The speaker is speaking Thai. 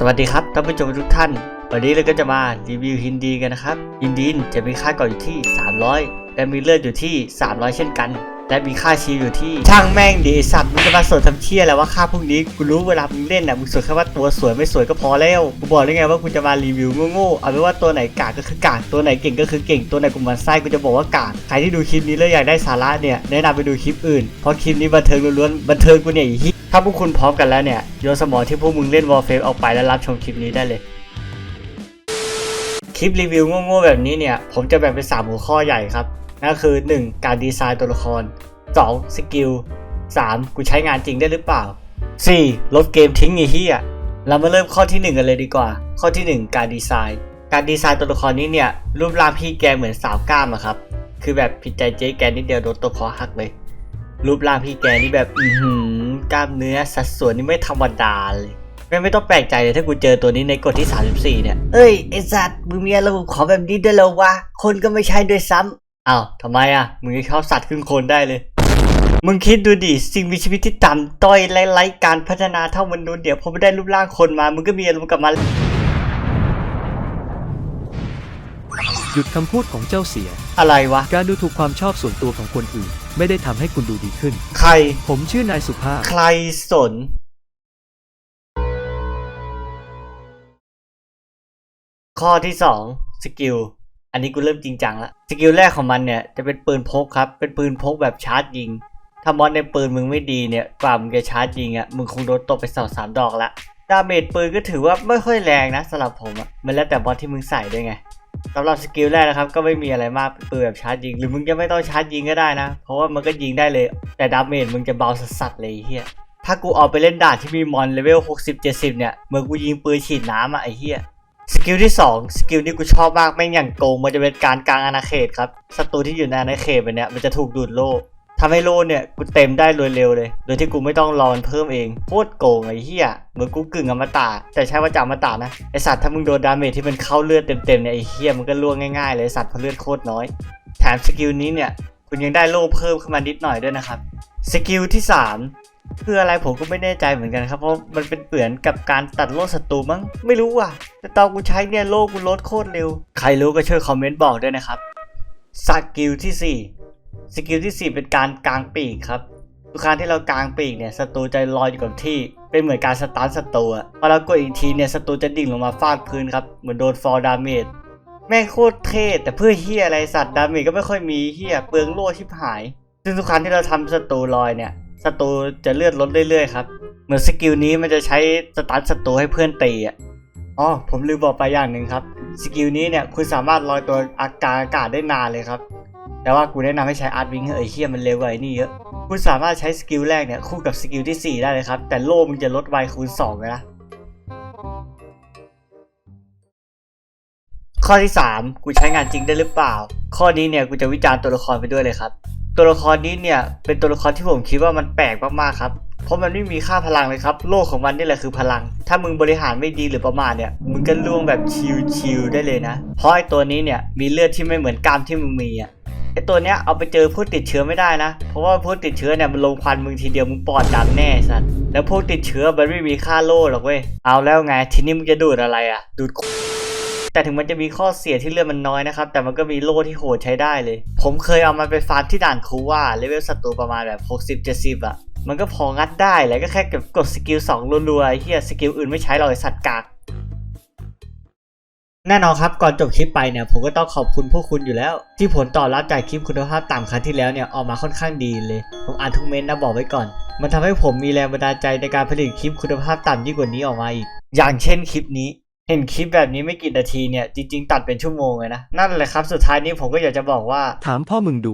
สวัสดีครับท่านผู้ชมทุกท่าน วันนี้เราก็จะมารีวิวฮินดีกันนะครับฮินดีนจะมีค่าก่ออยู่ที่ 300 และมีเลือดอยู่ที่ 300 เช่นกัน และมีค่าชีอยู่ที่ช่างแม่งดีไอ้สัตว์มึงจะมาสวดทำเชี่ยแล้วว่าค่าพวกนี้กูรู้เวลามึงเล่นนะมึงสวดแค่ว่าตัวสวยไม่สวยก็พอแล้วกูบอกได้ไงว่ากูจะมารีวิวโง่ๆเอาเป็นว่าตัวไหนกากก็คือกากตัวไหนเก่งก็คือเก่งตัวไหนกูมันไส้กูจะบอกว่ากากใครที่ดูคลิปนี้แล้วอยากได้สาระเนี่ยแนะนำไปดูคลิปอื่นเพราะคลิปนี้บันเทิงล้วนๆบันเทิงกูเนี่ยอีฮิถ้าพวกคุณพร้อมกันแล้วเนี่ยโยนสมองที่พวกมึงเล่นวอลเฟมออกไปแล้วรับชมคลิปนี้ได้เลยคลิปรีวิวโง่ๆแบบนี้เนี่ยผมจะแบ่งเป็น3หัวข้อใหญ่ครับ นั่นก็คือ 1. การดีไซน์ตัวละคร 2. สกิล 3. กูใช้งานจริงได้หรือเปล่า 4. ลบเกมทิ้งไอ้เหี้ยเรามาเริ่มข้อทีหนึ่1 กันเลยดีกว่า ข้อทีหนึ่1 การดีไซน์ การดีไซน์ตัวละครนี้เนี่ย รูปร่างพี่แกเหมือนสาวกล้ามอะครับ คือแบบผิดใจเจ๊แกนิดเดียวโดนตัวคอหักเลย รูปร่างพี่แกนี่แบบอือหือกล้ามเนื้อสัดส่วนนี่ไม่ธรรมดาเลยไม่ไม่ต้องแปลกใจเลยถ้ากูเจอตัวนี้ในกฎที่ 34 เนี่ย เอ้ยไอสัตว์มึงมีระบบขอแบบนี้ด้วยเหรอวะ คนก็ไม่ใช่ด้วยซ้ำ อ้าวทำไมอะ มึงก็ชอบสัตว์ครึ่งคนได้เลย มึงคิดดูดิ สิ่งมีชีวิตที่ต่ำต้อยไร้ไร้การพัฒนาเท่ามนุษย์เดี๋ยวพอไม่ได้รูปร่างคนมา มึงก็มีอารมณ์กับมัน หยุดคำพูดของเจ้าเสีย อะไรวะ การดูถูกความชอบส่วนตัวของคนอื่น ไม่ได้ทำให้คุณดูดีขึ้น ใคร ผมชื่อนายสุภาพ ใครสน ข้อที่2สกิล อันนี้กูเริ่มจริงจังละสกิลแรกของมันเนี่ยจะเป็นปืนพกครับ เป็นปืนพกแบบชาร์จยิง ถ้ามอนในปืนมึงไม่ดีเนี่ยกว่ามึงจะชาร์จยิงอะ่ะมึงคงโดนตบไปสองสามดอกละดาเมจปืนก็ถือว่าไม่ค่อยแรงนะสำหรับผมอะ่ะมันแล้วแต่บอสที่มึงใส่ด้วยไงสำหรับสกิลแรกนะครับก็ไม่มีอะไรมากปืนแบบชาร์จยิง หรือมึงจะไม่ต้องชาร์จยิงก็ได้นะ เพราะว่ามันก็ยิงได้เลย แต่ดาเมจมึงจะเบาสัสๆเลยเฮียถ้ากูออกไปเล่นด่านที่มีมอนเลเวล60-70เนี่ยเมือกูยิงปืนฉีดน้ำอะไอ้เฮีย สกิลที่ 2 สกิลนี้กูชอบมากแม่งอย่างโกงมันจะเป็นการกลางอาณาเขตครับศัตรูที่อยู่ในอาณาเขตไปเนี่ยมันจะถูกดูดโล่ทำให้โล่เนี่ยกูเต็มได้รวดเร็วเลย โดยที่กูไม่ต้องรอมันเพิ่มเองโคตรโกงไอ้เหี้ยเหมือนกูกึ่งอมตะแต่ใช่ว่าจะอมตะนะไอสัตว์ถ้ามึงโดนดาเมจที่มันเข้าเลือดเต็มๆเนี่ยไอเหี้ยมันก็ล่วงง่ายๆเลยสัตว์เพราะเลือดโคตรน้อยแถมสกิลนี้เนี่ยคุณยังได้โล่เพิ่มขึ้นมานิดหน่อยด้วยนะครับสกิลที่ 3 คืออะไรผมก็ไม่แน่ใจเหมือนกันครับเพราะมันเป็นเปลือนกับการตัดโล่ศัตรูมั้งไม่รู้ว่ะ แต่ตอนกูใช้เนี่ยโลกูลดโคตรเร็ว ใครรู้ก็ช่วยคอมเมนต์บอกด้วยนะครับสกิลที่ 4 สกิลที่ 4 เป็นการกางปีกครับทุกครั้งที่เรากางปีกเนี่ยศัตรูจะลอยอยู่กับที่เป็นเหมือนการสตาร์ทศัตรูพอเรากดอีกทีเนี่ยศัตรูจะดิ่งลงมาฟาดพื้นครับเหมือนโดนฟอร์ดาเมจแม่งโคตรเท่แต่เพื่อเฮียอะไรสัตว์ดาเมจก็ไม่ค่อยมีเฮียเปลืองโล่ชิบหาย ซึ่งทุกครั้งที่เราทำศัตรูลอยเนี่ย ศัตรูจะเลือดลดเรื่อยๆครับ เหมือนสกิลนี้มันจะใช้สตาร์ทศัตรูให้เพื่อนตีอะอ๋อผมลืมบอกไปอย่างหนึ่งครับ สกิลนี้เนี่ยคุณสามารถลอยตัวอากาศอากาศได้นานเลยครับ แต่ว่ากูแนะนำให้ใช้อาร์ตวิงเอ้ยเฮียมันเร็วกว่าไอ้นี่เยอะ คุณสามารถใช้สกิลแรกเนี่ยคู่กับสกิลที่ 4 ได้เลยครับ แต่โล่มึงจะลดไวคูณ2เลยนะ ข้อที่ 3 กูใช้งานจริงได้หรือเปล่า ข้อนี้เนี่ยกูจะวิจารณ์ตัวละครไปด้วยเลยครับ ตัวละครนี้เนี่ยเป็นตัวละครที่ผมคิดว่ามันแปลกมากๆครับ เพราะมันไม่มีค่าพลังเลยครับ โลกของมันนี่แหละคือพลัง ถ้ามึงบริหารไม่ดีหรือประมาทเนี่ย มึงก็ล่วงแบบชิวๆได้เลยนะ เพราะไอตัวนี้เนี่ยมีเลือดที่ไม่เหมือนกล้ามที่มึงมีอะไอตัวเนี้ยเอาไปเจอพวกติดเชื้อไม่ได้นะ เพราะว่าพวกติดเชื้อเนี่ยมันลงควันมึงทีเดียวมึงปอดดำแน่สัตว์แล้วพวกติดเชื้อมันไม่มีค่าโล่หรอกเว้ย เอาแล้วไงทีนี้มึงจะดูดอะไรอะ ดูด แต่ถึงมันจะมีข้อเสียที่เลือดมันน้อยนะครับ แต่มันก็มีโล่ที่โหดใช้ได้เลย ผมเคยเอามันไปฟาร์มที่ด่านคูว่าเลเวลศัตรูประมาณแบบ 60-70อะมันก็พองัดได้แหละก็แค่เก็บกดสกิล2รัวๆเฮียสกิลอื่นไม่ใช้หรอกไอสัตว์กากแน่นอนครับ ก่อนจบคลิปไปเนี่ยผมก็ต้องขอบคุณพวกคุณอยู่แล้ว ที่ผลตอบรับจากคลิปคุณภาพต่ำครั้งที่แล้วเนี่ยออกมาค่อนข้างดีเลย ผมอ่านทุกเม้นต์นะบอกไว้ก่อน มันทำให้ผมมีแรงบันดาลใจในการผลิตคลิปคุณภาพต่ำยิ่งกว่านี้ออกมาอีก อย่างเช่นคลิปนี้ เห็นคลิปแบบนี้ไม่กี่นาทีเนี่ย จริง ๆ ตัดเป็นชั่วโมงเลยนะ นั่นแหละครับ สุดท้ายนี้ผมก็อยากจะบอกว่า ถามพ่อมึงดู